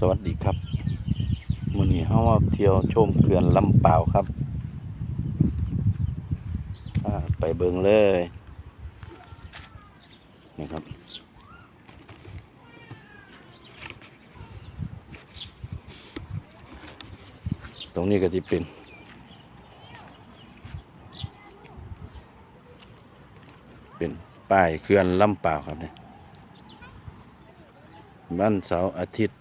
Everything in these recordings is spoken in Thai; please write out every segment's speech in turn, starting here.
สวัสดีครับมื้อนี้เฮามาเที่ยวชมเขื่อนลำเปล่าวครับไปเบิงเลยนี่ครับตรงนี้ก็จะเป็นเป็นป้ายเขื่อนลำเปล่าวครับเนี่ยวันเสาร์อาทิตย์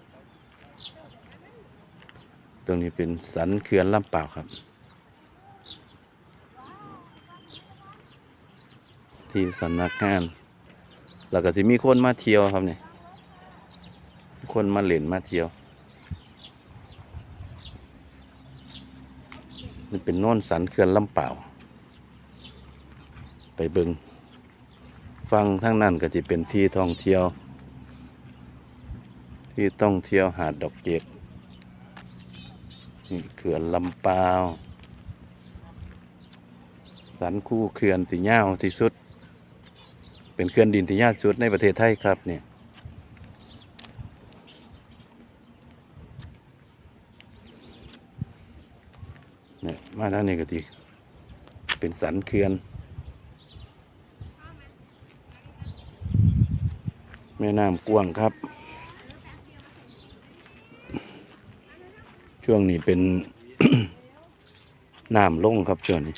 ตรงนี้เป็นสันเขื่อนลำเปล่าวครับ ที่สำนักงาน แล้วก็จะมีคนมาเที่ยวครับเนี่ยคนมาเล่นมาเที่ยวนี่เป็นโน่นสันเขื่อนลำเปล่าวไปเบิงฟังทั้งนั้นก็จะเป็นที่ท่องเที่ยว ที่ท่องเที่ยวหาดดอกเกด นี่เขื่อนลำเปล่าว สันคู่เขื่อนที่ยาวที่สุด เป็นเขื่อนดินที่ยาวที่สุดในประเทศไทยครับเนี่ยเนี่ยมาทางนี้ก็ทีเป็นสันเขื่อนแม่น้ำกว้างครับ ช่วงนี้เป็นน้ำลงครับช่วงนี้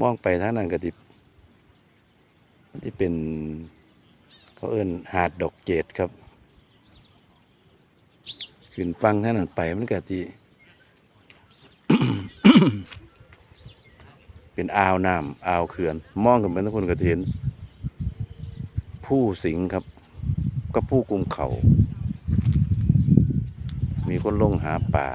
มองไปทางนั้นก็ที่ที่เป็นเขาเอิ้นหาดดอกเกดครับขึ้นฟังทางนั้นไปมันก็ที่เป็นอ่าวน้ำอ่าวเขื่อน มองกันไปทุกคนก็เห็น ผู้สิงครับ ก็ผู้กุมเขา มีคนลงหาป่า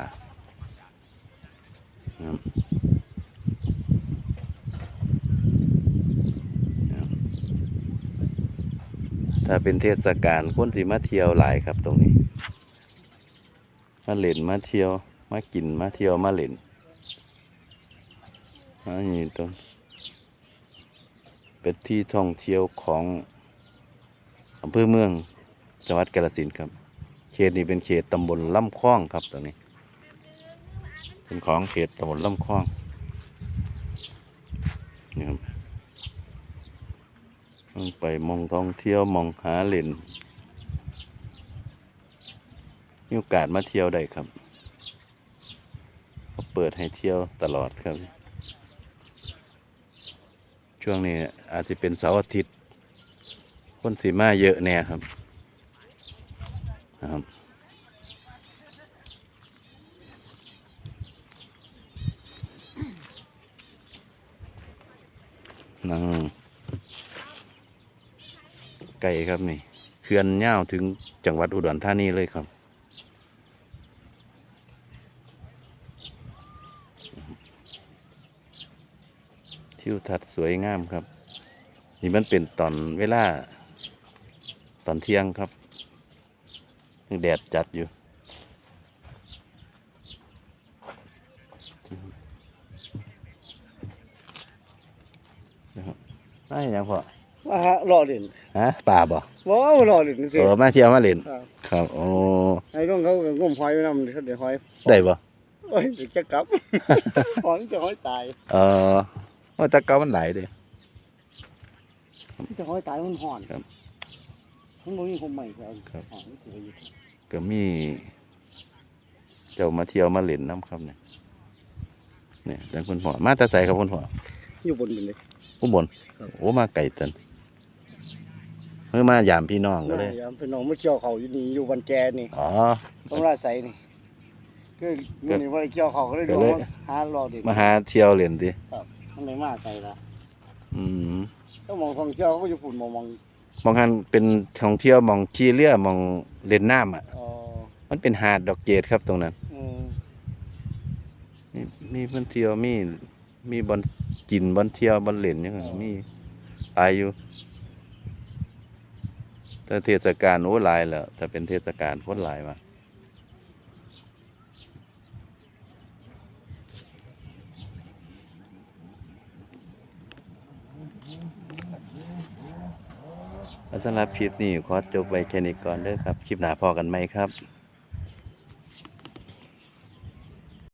ถ้าเป็นเทศกาลคนที่มาเที่ยวหลายครับตรงนี้ มาเล่นมาเที่ยว มากินมาเที่ยวมาเล่นอันนี้ตรงเป็นที่ท่องเที่ยวของอำเภอเมืองจังหวัดกาฬสินธุ์ครับ เขตนี้เป็นเขตตำบลลำคล้องครับตรงนี้ เป็นของเขตตำบลลำคล้องนี่ครับไปมองท่องเที่ยวมองหาเล่นมีโอกาสมาเที่ยวได้ครับเขาเปิดให้เที่ยวตลอดครับ ช่วงนี้อาจจะเป็นเสาร์อาทิตย์คนสีมาเยอะแน่ครับ นะครับนั่งไก่ครับนี่เขื่อนย่าวถึงจังหวัดอุดรธานีเลยครับทิวทัศน์สวยงามครับ นี่มันเป็นตอนเวลา ตอนเที่ยงครับ แดดจัดอยู่นะครับไม่ยังพอว่าฮะรอเล่นฮะป่าบ่บ่ว่ารอเล่นซื่เอออมาเที่ยวมาเล่นครับครับโอ้ไอ้น้องเขาก็งมหอยไว้นำเดี๋ยวหอยได้บ่โอ้ยเดี๋ยวจะกลับหอยจะหอยตายเออว่าแตะเกามันหลายเด้มันจะหอยตายมันห่อนครับ มันบ่มีคมใหม่แล้วครับห่อนมันถืออยู่ก็มี เจ้ามาเที่ยวมาเล่นน้ำครับเนี่ยเนี่ยแต่คุณพ่อมาแตาใสครับคุณพ่ออยู่บนนี่เลย อุบลครับ โอ้มาไก่ตันเมื่อมายามพี่น้องก็เลย ยามเป็นน้องมาเกี่ยวเขาอยู่นี่อยู่บันแจนี่อ๋อ ต้องราดใสนี่คือมื้อนี้บ่ได้เกี่ยวเขาก็เลยก็ดูเลยว่าหารอเล่นมาหาเที่ยวเล่นดิมันไม่มาไกลละอืม ต้องมองท่องเที่ยวเขาก็อยู่ฝุ่นมองมอง มองหันเป็นท่องเที่ยวมองขี่เรือมองเล่นน้ำอะเอ๋อมันเป็นหาดดอกเกดครับตรงนั้น อืมมีมีเพื่อนเที่ยวมีมีบอลกินบอลเที่ยวบอลเล่นอยังไงมีหลายอยู่ถ้าเทศกาลโอ้หลายแล้วถ้าเป็นเทศกาลคนหลายมา สำหรับคลิปนี้ขอจบไว้แค่นี้ก่อนเด้อครับ คลิปหน้าพอกันไหมครับ